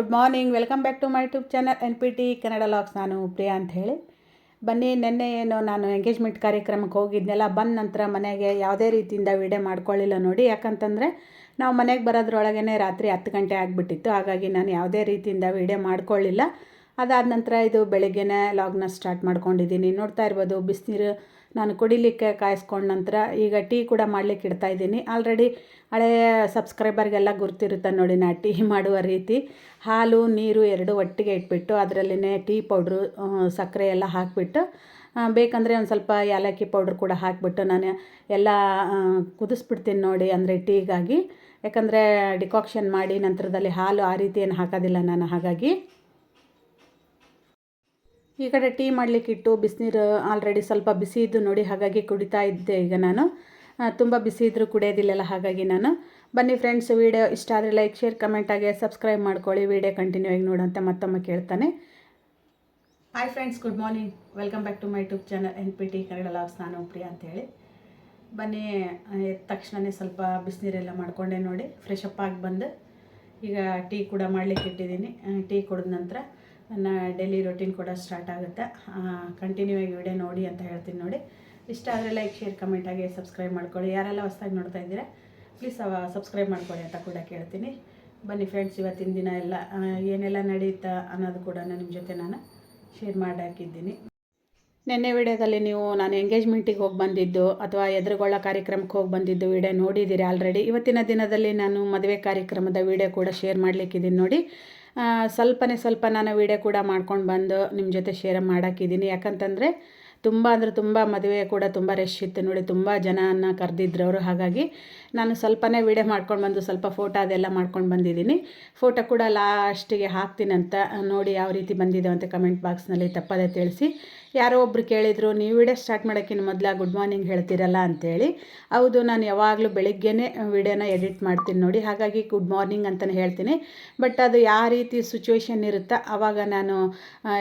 Good morning. Welcome back to my YouTube channel N P T Kannada vlogs. ನಾನು ಪ್ರಿಯಾ ಅಂತ ಹೇಳಿ. ಬನ್ನಿ, ನಿನ್ನೆ ಏನು ನಾನು ಎಂಗೇಜ್ಮೆಂಟ್ ಕಾರ್ಯಕ್ರಮಕ್ಕೆ ಹೋಗಿದ್ನೆಲ್ಲ, ಬಂದ ನಂತರ ಮನೆಗೆ ಯಾವುದೇ ರೀತಿಯಿಂದ ವಿಡಿಯೋ ಮಾಡ್ಕೊಳ್ಳಿಲ್ಲ ನೋಡಿ. ಯಾಕಂತಂದರೆ ನಾವು ಮನೆಗೆ ಬರೋದ್ರೊಳಗೇ ರಾತ್ರಿ ಹತ್ತು ಗಂಟೆ ಆಗಿಬಿಟ್ಟಿತ್ತು. ಹಾಗಾಗಿ ನಾನು ಯಾವುದೇ ರೀತಿಯಿಂದ ವಿಡಿಯೋ ಮಾಡ್ಕೊಳ್ಳಿಲ್ಲ. ಅದಾದ ನಂತರ ಇದು ಬೆಳಗ್ಗೆನೇ ಲಾಗ್ನ ಸ್ಟಾರ್ಟ್ ಮಾಡ್ಕೊಂಡಿದ್ದೀನಿ. ನೋಡ್ತಾ ಇರ್ಬೋದು, ಬಿಸಿನೀರು ನಾನು ಕುಡಿಲಿಕ್ಕೆ ಕಾಯಿಸ್ಕೊಂಡ ನಂತರ ಈಗ ಟೀ ಕೂಡ ಮಾಡಲಿಕ್ಕೆ ಇಡ್ತಾ ಇದ್ದೀನಿ. ಆಲ್ರೆಡಿ ಹಳೆಯ ಸಬ್ಸ್ಕ್ರೈಬರ್ಗೆಲ್ಲ ಗುರ್ತಿರುತ್ತೆ ನೋಡಿ ನಾ ಟೀ ಮಾಡುವ ರೀತಿ. ಹಾಲು, ನೀರು ಎರಡು ಒಟ್ಟಿಗೆ ಇಟ್ಬಿಟ್ಟು ಅದರಲ್ಲಿನೇ ಟೀ ಪೌಡ್ರು ಸಕ್ಕರೆ ಎಲ್ಲ ಹಾಕಿಬಿಟ್ಟು ಬೇಕಂದರೆ ಒಂದು ಸ್ವಲ್ಪ ಏಲಕ್ಕಿ ಪೌಡ್ರ್ ಕೂಡ ಹಾಕಿಬಿಟ್ಟು ನಾನು ಎಲ್ಲ ಕುದಿಸ್ಬಿಡ್ತೀನಿ ನೋಡಿ ಅಂದರೆ ಟೀಗಾಗಿ. ಯಾಕಂದರೆ ಡಿಕಾಕ್ಷನ್ ಮಾಡಿ ನಂತರದಲ್ಲಿ ಹಾಲು ಆ ರೀತಿ ಏನು ಹಾಕೋದಿಲ್ಲ ನಾನು ಹಾಗಾಗಿ. ಈ ಕಡೆ ಟೀ ಮಾಡಲಿಕ್ಕಿಟ್ಟು ಬಿಸಿನೀರು ಆಲ್ರೆಡಿ ಸ್ವಲ್ಪ ಬಿಸಿ ಇದ್ದು ನೋಡಿ ಹಾಗಾಗಿ ಕುಡಿತಾ ಇದ್ದೆ ಈಗ ನಾನು. ತುಂಬ ಬಿಸಿ ಇದ್ದರೂ ಕುಡಿಯೋದಿಲ್ಲಲ್ಲ ಹಾಗಾಗಿ ನಾನು. ಬನ್ನಿ ಫ್ರೆಂಡ್ಸ್ ವೀಡಿಯೋ ಇಷ್ಟ ಆದರೆ ಲೈಕ್ ಶೇರ್ ಕಮೆಂಟ್ ಆಗಿ ಸಬ್ಸ್ಕ್ರೈಬ್ ಮಾಡ್ಕೊಳ್ಳಿ. ವೀಡಿಯೋ ಕಂಟಿನ್ಯೂ ಆಗಿ ನೋಡಂತ ಮತ್ತೊಮ್ಮೆ ಕೇಳ್ತಾನೆ. Hi friends good morning welcome back to my YouTube channel N P T Kannada vlogs ನಾನು ಪ್ರಿಯಾ ಅಂತೇಳಿ. ಬನ್ನಿ ಎದ್ದ ತಕ್ಷಣವೇ ಸ್ವಲ್ಪ ಬಿಸಿನೀರೆಲ್ಲ ಮಾಡಿಕೊಂಡೆ ನೋಡಿ. ಫ್ರೆಶ್ ಅಪ್ ಬಂದು ಈಗ ಟೀ ಕೂಡ ಮಾಡಲಿಕ್ಕೆ ಇಟ್ಟಿದ್ದೀನಿ ಟೀ ಕುಡಿದ ನಂತರ ನನ್ನ ಡೈಲಿ ರೊಟೀನ್ ಕೂಡ ಸ್ಟಾರ್ಟ್ ಆಗುತ್ತೆ. ಕಂಟಿನ್ಯೂ ಆಗಿ ವಿಡಿಯೋ ನೋಡಿ ಅಂತ ಹೇಳ್ತೀನಿ ನೋಡಿ. ಇಷ್ಟ ಆದರೆ ಲೈಕ್ ಶೇರ್ ಕಮೆಂಟ್ ಆಗಿ ಸಬ್ಸ್ಕ್ರೈಬ್ ಮಾಡ್ಕೊಳ್ಳಿ. ಯಾರೆಲ್ಲ ಹೊಸ್ದಾಗಿ ನೋಡ್ತಾ ಇದ್ದೀರಾ ಪ್ಲೀಸ್ ಸಬ್ಸ್ಕ್ರೈಬ್ ಮಾಡ್ಕೊಳ್ಳಿ ಅಂತ ಕೂಡ ಕೇಳ್ತೀನಿ. ಬನ್ನಿ ಫ್ರೆಂಡ್ಸ್ ಇವತ್ತಿನ ದಿನ ಎಲ್ಲ ಏನೆಲ್ಲ ನಡೀತಾ ಅನ್ನೋದು ಕೂಡ ನಿಮ್ಮ ಜೊತೆ ನಾನು ಶೇರ್ ಮಾಡಿ ಹಾಕಿದ್ದೀನಿ ನಿನ್ನೆ ವಿಡಿಯೋದಲ್ಲಿ ನೀವು ನಾನು ಎಂಗೇಜ್ಮೆಂಟಿಗೆ ಹೋಗಿ ಬಂದಿದ್ದು ಅಥವಾ ಎದುರುಗೊಳ್ಳ ಕಾರ್ಯಕ್ರಮಕ್ಕೆ ಹೋಗಿ ಬಂದಿದ್ದು ವಿಡಿಯೋ ನೋಡಿದ್ದೀರಿ ಆಲ್ರೆಡಿ ಇವತ್ತಿನ ದಿನದಲ್ಲಿ ನಾನು ಮದುವೆ ಕಾರ್ಯಕ್ರಮದ ವಿಡಿಯೋ ಕೂಡ ಶೇರ್ ಮಾಡಲಿಕ್ಕಿದ್ದೀನಿ ನೋಡಿ. ಸ್ವಲ್ಪನೇ ಸ್ವಲ್ಪ ನಾನು ವೀಡಿಯೋ ಕೂಡ ಮಾಡ್ಕೊಂಡು ಬಂದು ನಿಮ್ಮ ಜೊತೆ ಶೇರ್ ಮಾಡೋಕ್ಕಿದ್ದೀನಿ ಯಾಕಂತಂದರೆ ತುಂಬ ಅಂದರೆ ತುಂಬ ಮದುವೆ ಕೂಡ ತುಂಬ ರಶ್ ಇತ್ತು ನೋಡಿ, ತುಂಬ ಜನನ ಕರೆದಿದ್ರು ಅವರು. ಹಾಗಾಗಿ ನಾನು ಸ್ವಲ್ಪನೇ ವೀಡಿಯೋ ಮಾಡ್ಕೊಂಡು ಬಂದು ಸ್ವಲ್ಪ ಫೋಟೋ ಅದೆಲ್ಲ ಮಾಡ್ಕೊಂಡು ಬಂದಿದ್ದೀನಿ. ಫೋಟೋ ಕೂಡ ಲಾಸ್ಟಿಗೆ ಹಾಕ್ತೀನಂತ ನೋಡಿ ಯಾವ ರೀತಿ ಬಂದಿದೆ ಅಂತ ಕಮೆಂಟ್ ಬಾಕ್ಸ್ನಲ್ಲಿ ತಪ್ಪದೇ ತಿಳಿಸಿ. ಯಾರೋ ಒಬ್ರು ಕೇಳಿದರು, ನೀವು ವಿಡಿಯೋ ಸ್ಟಾರ್ಟ್ ಮಾಡೋಕ್ಕಿಂತ ಮೊದಲು ಗುಡ್ ಮಾರ್ನಿಂಗ್ ಹೇಳ್ತೀರಲ್ಲ ಅಂತೇಳಿ. ಹೌದು, ನಾನು ಯಾವಾಗಲೂ ಬೆಳಿಗ್ಗೆನೇ ವಿಡಿಯೋನ ಎಡಿಟ್ ಮಾಡ್ತೀನಿ ನೋಡಿ, ಹಾಗಾಗಿ ಗುಡ್ ಮಾರ್ನಿಂಗ್ ಅಂತಲೇ ಹೇಳ್ತೀನಿ. ಬಟ್ ಅದು ಯಾವ ರೀತಿ ಸಿಚುವೇಶನ್ ಇರುತ್ತಾ ಆವಾಗ ನಾನು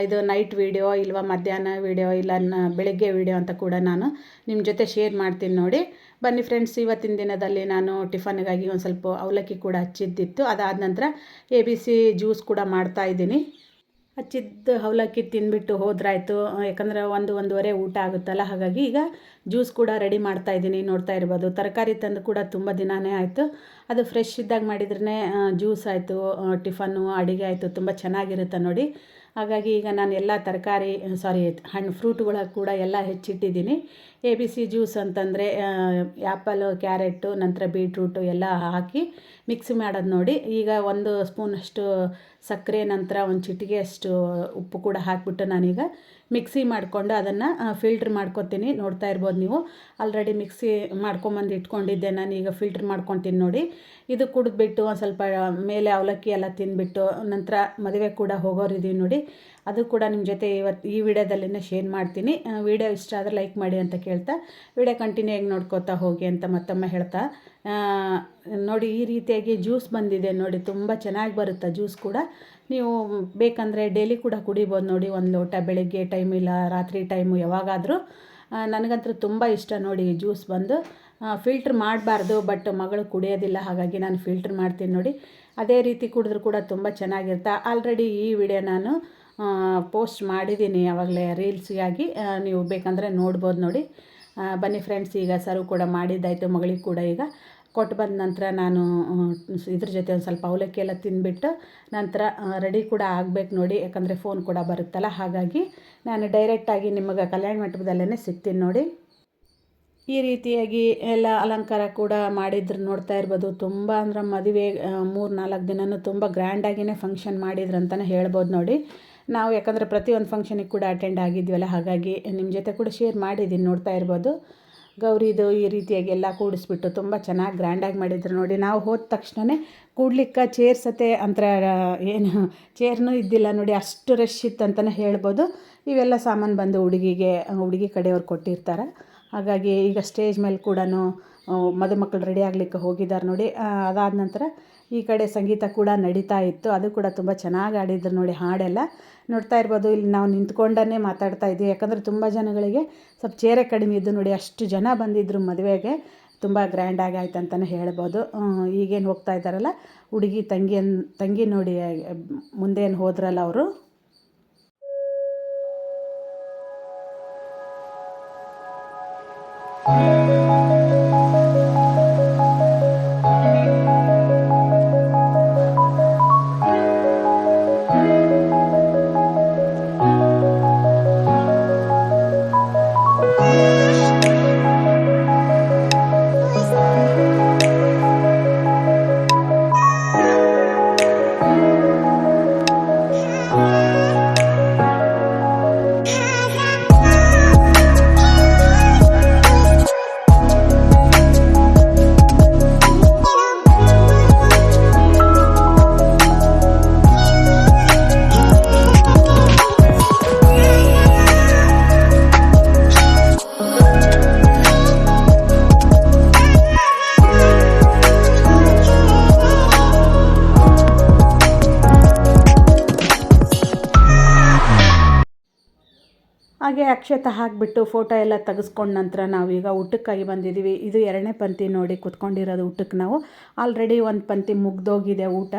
ಇದು ನೈಟ್ ವೀಡಿಯೋ ಇಲ್ವಾ ಮಧ್ಯಾಹ್ನ ವೀಡಿಯೋ ಇಲ್ಲ ಬೆಳಗ್ಗೆ ವೀಡಿಯೋ ಅಂತ ಕೂಡ ನಾನು ನಿಮ್ಮ ಜೊತೆ ಶೇರ್ ಮಾಡ್ತೀನಿ ನೋಡಿ. ಬನ್ನಿ ಫ್ರೆಂಡ್ಸ್, ಇವತ್ತಿನ ದಿನದಲ್ಲಿ ನಾನು ಟಿಫನ್ಗಾಗಿ ಒಂದು ಸ್ವಲ್ಪ ಅವಲಕ್ಕಿ ಕೂಡ ಹಚ್ಚಿದ್ದಿತ್ತು. ಅದಾದ ನಂತರ ಎ ಬಿ ಸಿ ಜ್ಯೂಸ್ ಕೂಡ ಮಾಡ್ತಾ ಇದ್ದೀನಿ. ಹಚ್ಚಿದ್ದು ಅವಲಕ್ಕಿ ತಿಂದ್ಬಿಟ್ಟು ಹೋದ್ರಾಯ್ತು. ಯಾಕಂದರೆ ಒಂದು ಒಂದೂವರೆ ಊಟ ಆಗುತ್ತಲ್ಲ, ಹಾಗಾಗಿ ಈಗ ಜ್ಯೂಸ್ ಕೂಡ ರೆಡಿ ಮಾಡ್ತಾ ಇದ್ದೀನಿ, ನೋಡ್ತಾ ಇರ್ಬೋದು. ತರಕಾರಿ ತಂದು ಕೂಡ ತುಂಬ ದಿನಾನೇ ಆಯಿತು. ಅದು ಫ್ರೆಶ್ ಇದ್ದಾಗ ಮಾಡಿದ್ರೇ ಜ್ಯೂಸ್ ಆಯಿತು ಟಿಫನ್ನು, ಅಡುಗೆ ಆಯಿತು, ತುಂಬ ಚೆನ್ನಾಗಿರುತ್ತೆ ನೋಡಿ. ಹಾಗಾಗಿ ಈಗ ನಾನು ಎಲ್ಲ ತರಕಾರಿ ಸಾರಿ ಹಣ್ಣು ಫ್ರೂಟ್ಗಳ ಕೂಡ ಎಲ್ಲ ಹೆಚ್ಚಿಟ್ಟಿದ್ದೀನಿ. ಎ ಬಿ ಸಿ ಜ್ಯೂಸ್ ಅಂತಂದರೆ ಆ್ಯಪಲ್ ಕ್ಯಾರೆಟು ನಂತರ ಬೀಟ್ರೂಟು ಎಲ್ಲ ಹಾಕಿ ಮಿಕ್ಸ್ ಮಾಡೋದು ನೋಡಿ. ಈಗ ಒಂದು ಸ್ಪೂನಷ್ಟು ಸಕ್ಕರೆ, ನಂತರ ಒಂದು ಚಿಟಿಗೆ ಅಷ್ಟು ಉಪ್ಪು ಕೂಡ ಹಾಕಿಬಿಟ್ಟು ನಾನೀಗ ಮಿಕ್ಸಿ ಮಾಡಿಕೊಂಡು ಅದನ್ನು ಫಿಲ್ಟ್ರ್ ಮಾಡ್ಕೊತೀನಿ. ನೋಡ್ತಾ ಇರ್ಬೋದು ನೀವು. ಆಲ್ರೆಡಿ ಮಿಕ್ಸಿ ಮಾಡ್ಕೊಂಬಂದು ಇಟ್ಕೊಂಡಿದ್ದೆ ನಾನು. ಈಗ ಫಿಲ್ಟ್ರ್ ಮಾಡ್ಕೊತೀನಿ ನೋಡಿ. ಇದು ಕುಡಿದ್ಬಿಟ್ಟು ಒಂದು ಸ್ವಲ್ಪ ಮೇಲೆ ಅವಲಕ್ಕಿ ಎಲ್ಲ ತಿಂದುಬಿಟ್ಟು, ನಂತರ ಮದುವೆ ಕೂಡ ಹೋಗೋರಿದ್ದೀವಿ ನೋಡಿ. ಅದು ಕೂಡ ನಿಮ್ಮ ಜೊತೆ ಇವತ್ತು ಈ ವಿಡಿಯೋದಲ್ಲಿನೇ ಶೇರ್ ಮಾಡ್ತೀನಿ. ವಿಡಿಯೋ ಇಷ್ಟ ಆದರೆ ಲೈಕ್ ಮಾಡಿ ಅಂತ ಕೇಳ್ತಾ, ವಿಡಿಯೋ ಕಂಟಿನ್ಯೂ ಆಗಿ ನೋಡ್ಕೋತಾ ಹೋಗಿ ಅಂತ ಮತ್ತೊಮ್ಮೆ ಹೇಳ್ತಾ. ನೋಡಿ ಈ ರೀತಿಯಾಗಿ ಜ್ಯೂಸ್ ಬಂದಿದೆ ನೋಡಿ, ತುಂಬ ಚೆನ್ನಾಗಿ ಬರುತ್ತೆ ಜ್ಯೂಸ್ ಕೂಡ. ನೀವು ಬೇಕಂದರೆ ಡೈಲಿ ಕೂಡ ಕುಡಿಬೋದು ನೋಡಿ, ಒಂದು ಲೋಟ ಬೆಳಗ್ಗೆ ಟೈಮ್ ಇಲ್ಲ, ರಾತ್ರಿ ಟೈಮು ಯಾವಾಗಾದರೂ. ನನಗಂತೂ ತುಂಬ ಇಷ್ಟ ನೋಡಿ ಜ್ಯೂಸ್ ಬಂದು. ಫಿಲ್ಟ್ರ್ ಮಾಡಬಾರ್ದು ಬಟ್ ಮಗಳು ಕುಡಿಯೋದಿಲ್ಲ, ಹಾಗಾಗಿ ನಾನು ಫಿಲ್ಟ್ರ್ ಮಾಡ್ತೀನಿ ನೋಡಿ. ಅದೇ ರೀತಿ ಕುಡಿದ್ರೂ ಕೂಡ ತುಂಬ ಚೆನ್ನಾಗಿರುತ್ತೆ ಆಲ್ರೆಡಿ ಈ ವಿಡಿಯೋ ನಾನು ಪೋಸ್ಟ್ ಮಾಡಿದ್ದೀನಿ ಆವಾಗಲೇ ರೀಲ್ಸ್ಗಾಗಿ. ನೀವು ಬೇಕಂದರೆ ನೋಡ್ಬೋದು ನೋಡಿ. ಬನ್ನಿ ಫ್ರೆಂಡ್ಸ್, ಈಗ ಸರ್ವ್ ಕೂಡ ಮಾಡಿದ್ದಾಯಿತು, ಮಗಳಿಗೆ ಕೂಡ ಈಗ. ಕೊಟ್ಟು ಬಂದ ನಂತರ ನಾನು ಇದ್ರ ಜೊತೆ ಒಂದು ಸ್ವಲ್ಪ ಅವಲಕ್ಕಿ ಎಲ್ಲ ತಿಂದುಬಿಟ್ಟು ನಂತರ ರೆಡಿ ಕೂಡ ಆಗಬೇಕು ನೋಡಿ. ಯಾಕಂದರೆ ಫೋನ್ ಕೂಡ ಬರುತ್ತಲ್ಲ, ಹಾಗಾಗಿ ನಾನು ಡೈರೆಕ್ಟಾಗಿ ನಿಮಗೆ ಕಲ್ಯಾಣ ಮಂಟಪದಲ್ಲೇ ಸಿಗ್ತೀನಿ ನೋಡಿ. ಈ ರೀತಿಯಾಗಿ ಎಲ್ಲ ಅಲಂಕಾರ ಕೂಡ ಮಾಡಿದ್ರು ನೋಡ್ತಾ ಇರ್ಬೋದು. ತುಂಬ ಅಂದ್ರೆ ಮದುವೆ ಮೂರು ನಾಲ್ಕು ದಿನವೂ ತುಂಬ ಗ್ರ್ಯಾಂಡಾಗಿಯೇ ಫಂಕ್ಷನ್ ಮಾಡಿದ್ರು ಅಂತಲೇ ಹೇಳ್ಬೋದು ನೋಡಿ. ನಾವು ಯಾಕಂದರೆ ಪ್ರತಿಯೊಂದು ಫಂಕ್ಷನಿಗೆ ಕೂಡ ಅಟೆಂಡ್ ಆಗಿದ್ವಲ್ಲ, ಹಾಗಾಗಿ ನಿಮ್ಮ ಜೊತೆ ಕೂಡ ಶೇರ್ ಮಾಡಿದ್ದೀನಿ ನೋಡ್ತಾ ಇರ್ಬೋದು. ಗೌರಿದು ಈ ರೀತಿಯಾಗಿ ಎಲ್ಲ ಕೂಡಿಸ್ಬಿಟ್ಟು ತುಂಬ ಚೆನ್ನಾಗಿ ಗ್ರ್ಯಾಂಡಾಗಿ ಮಾಡಿದ್ರು ನೋಡಿ. ನಾವು ಹೋದ ತಕ್ಷಣವೇ ಕೂಡ್ಲಿಕ್ಕೆ ಚೇರ್ ಸತೆ ಅಂತರ, ಏನು ಚೇರ್ನೂ ಇದ್ದಿಲ್ಲ ನೋಡಿ, ಅಷ್ಟು ರಶ್ ಇತ್ತು ಅಂತಲೇ ಹೇಳ್ಬೋದು. ಇವೆಲ್ಲ ಸಾಮಾನು ಬಂದು ಹುಡುಗಿಗೆ, ಹುಡುಗಿ ಕಡೆಯವ್ರು ಕೊಟ್ಟಿರ್ತಾರೆ. ಹಾಗಾಗಿ ಈಗ ಸ್ಟೇಜ್ ಮೇಲೆ ಕೂಡ ಮದುಮಕ್ಕಳು ರೆಡಿ ಆಗಲಿಕ್ಕೆ ಹೋಗಿದ್ದಾರೆ ನೋಡಿ. ಅದಾದ ನಂತರ ಈ ಕಡೆ ಸಂಗೀತ ಕೂಡ ನಡೀತಾ ಇತ್ತು. ಅದು ಕೂಡ ತುಂಬ ಚೆನ್ನಾಗಿ ಆಡಿದ್ರು ನೋಡಿ, ಹಾಡೆಲ್ಲ ನೋಡ್ತಾ ಇರ್ಬೋದು. ಇಲ್ಲಿ ನಾವು ನಿಂತ್ಕೊಂಡೇ ಮಾತಾಡ್ತಾ ಇದ್ವಿ. ಯಾಕಂದರೆ ತುಂಬ ಜನಗಳಿಗೆ ಸ್ವಲ್ಪ ಚೇರೆ ಕಡಿಮೆ ಇದ್ದು ನೋಡಿ, ಅಷ್ಟು ಜನ ಬಂದಿದ್ದರು ಮದುವೆಗೆ. ತುಂಬ ಗ್ರ್ಯಾಂಡಾಗಿ ಆಯ್ತು ಅಂತಲೇ ಹೇಳ್ಬೋದು. ಈಗೇನು ಹೋಗ್ತಾ ಇದ್ದಾರಲ್ಲ, ಹುಡುಗಿ ತಂಗಿ ತಂಗಿ ನೋಡಿ, ಮುಂದೇನು ಹೋದ್ರಲ್ಲ ಅವರು. ಹಾಗೆ ಅಕ್ಷತೆ ಹಾಕಿಬಿಟ್ಟು ಫೋಟೋ ಎಲ್ಲ ತೆಗೆಸ್ಕೊಂಡ ನಂತರ ನಾವೀಗ ಊಟಕ್ಕಾಗಿ ಬಂದಿದ್ದೀವಿ. ಇದು ಎರಡನೇ ಪಂಕ್ತಿ ನೋಡಿ ಕುತ್ಕೊಂಡಿರೋದು ಊಟಕ್ಕೆ ನಾವು. ಆಲ್ರೆಡಿ ಒಂದು ಪಂಕ್ತಿ ಮುಗ್ದೋಗಿದೆ ಊಟ.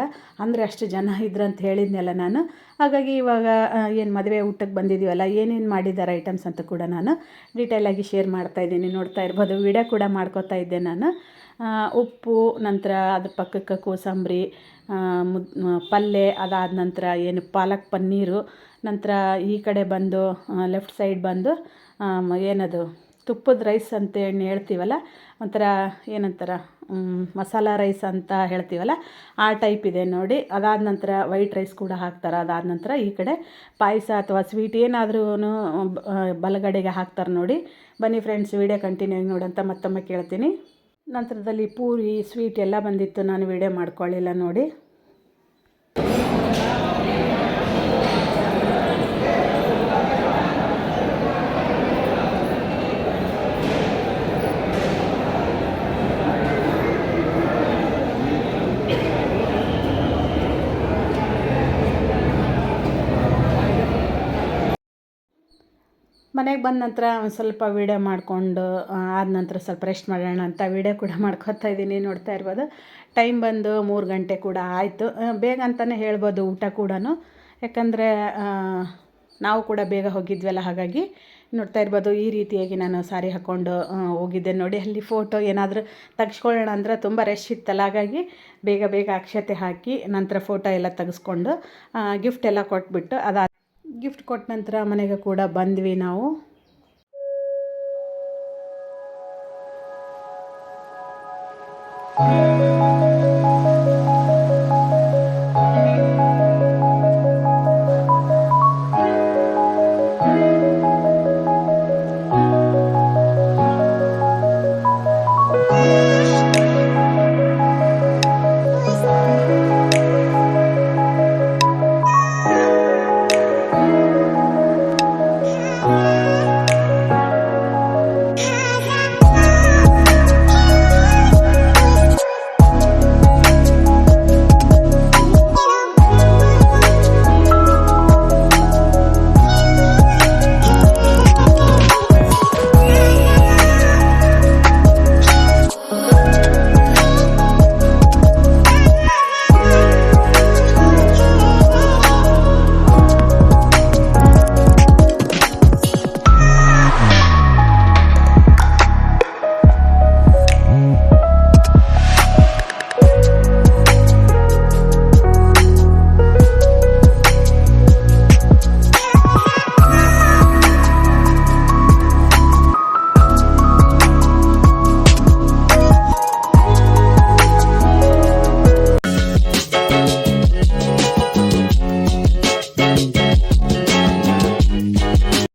ಅಂದರೆ ಅಷ್ಟು ಜನ ಇದ್ರಂತ ಹೇಳಿದ್ನಲ್ಲ ನಾನು. ಹಾಗಾಗಿ ಇವಾಗ ಏನು ಮದುವೆ ಊಟಕ್ಕೆ ಬಂದಿದ್ದೀವಲ್ಲ, ಏನೇನು ಮಾಡಿದ್ದಾರೆ ಐಟಮ್ಸ್ ಅಂತ ಕೂಡ ನಾನು ಡೀಟೇಲಾಗಿ ಶೇರ್ ಮಾಡ್ತಾಯಿದ್ದೀನಿ ನೋಡ್ತಾ ಇರ್ಬೋದು ವಿಡಿಯೋ ಕೂಡ ಮಾಡ್ಕೋತಾ ಇದ್ದೆ ನಾನು. ಉಪ್ಪು, ನಂತರ ಅದ್ರ ಪಕ್ಕಕ್ಕೆ ಕೋಸಂಬರಿ ಮುದ್ ಪಲ್ಯ ಅದಾದ ನಂತರ ಏನು ಪಾಲಕ್ ಪನ್ನೀರು, ನಂತರ ಈ ಕಡೆ ಬಂದು ಲೆಫ್ಟ್ ಸೈಡ್ ಬಂದು ಏನದು ತುಪ್ಪದ ರೈಸ್ ಅಂತ ಹೇಳ್ತೀವಲ್ಲ, ಒಂಥರ ಏನಂತಾರ ಮಸಾಲ ರೈಸ್ ಅಂತ ಹೇಳ್ತೀವಲ್ಲ, ಆ ಟೈಪ್ ಇದೆ ನೋಡಿ. ಅದಾದ ನಂತರ ವೈಟ್ ರೈಸ್ ಕೂಡ ಹಾಕ್ತಾರೆ. ಅದಾದ ನಂತರ ಈ ಕಡೆ ಪಾಯಸ ಅಥವಾ ಸ್ವೀಟ್ ಏನಾದ್ರೂ ಬಲಗಡೆಗೆ ಹಾಕ್ತಾರೆ ನೋಡಿ. ಬನ್ನಿ ಫ್ರೆಂಡ್ಸ್ ವಿಡಿಯೋ ಕಂಟಿನ್ಯೂ ಆಗಿ ನೋಡಂತ ಮತ್ತೊಮ್ಮೆ ಕೇಳ್ತೀನಿ. ನಂತರದಲ್ಲಿ ಪೂರಿ ಸ್ವೀಟ್ ಎಲ್ಲ ಬಂದಿತ್ತು. ನಾನು ವೀಡಿಯೋ ಮಾಡ್ಕೊಳ್ಳಿಲ್ಲ ನೋಡಿ. ಮನೆಗೆ ಬಂದ ನಂತರ ಒಂದು ಸ್ವಲ್ಪ ವೀಡಿಯೋ ಮಾಡಿಕೊಂಡು ಆದ ನಂತರ ಸ್ವಲ್ಪ ರೆಸ್ಟ್ ಮಾಡೋಣ ಅಂತ ವೀಡಿಯೋ ಕೂಡ ಮಾಡ್ಕೊತಾ ಇದ್ದೀನಿ. ನೋಡ್ತಾ ಇರ್ಬೋದು. ಟೈಮ್ ಬಂದು ಮೂರು ಗಂಟೆ ಕೂಡ ಆಯಿತು. ಬೇಗ ಅಂತಲೇ ಹೇಳ್ಬೋದು ಊಟ ಕೂಡ ಯಾಕಂದರೆ ನಾವು ಕೂಡ ಬೇಗ ಹೋಗಿದ್ವಲ್ಲ, ಹಾಗಾಗಿ ನೋಡ್ತಾ ಇರ್ಬೋದು ಈ ರೀತಿಯಾಗಿ ನಾನು ಸಾರಿ ಹಾಕ್ಕೊಂಡು ಹೋಗಿದ್ದೆ. ನೋಡಿ, ಅಲ್ಲಿ ಫೋಟೋ ಏನಾದರೂ ತೆಗೆಸ್ಕೊಳ್ಳೋಣ ಅಂದರೆ ತುಂಬ ರಶ್ ಇತ್ತಲ್ಲ, ಹಾಗಾಗಿ ಬೇಗ ಬೇಗ ಅಕ್ಷತೆ ಹಾಕಿ ನಂತರ ಫೋಟೋ ಎಲ್ಲ ತೆಗೆಸ್ಕೊಂಡು ಗಿಫ್ಟ್ ಎಲ್ಲ ಕೊಟ್ಬಿಟ್ಟು ಅದಾದ ಗಿಫ್ಟ್ ಕೊಟ್ಟ ನಂತರ ಮನೆಗೆ ಕೂಡ ಬಂದ್ವಿ ನಾವು.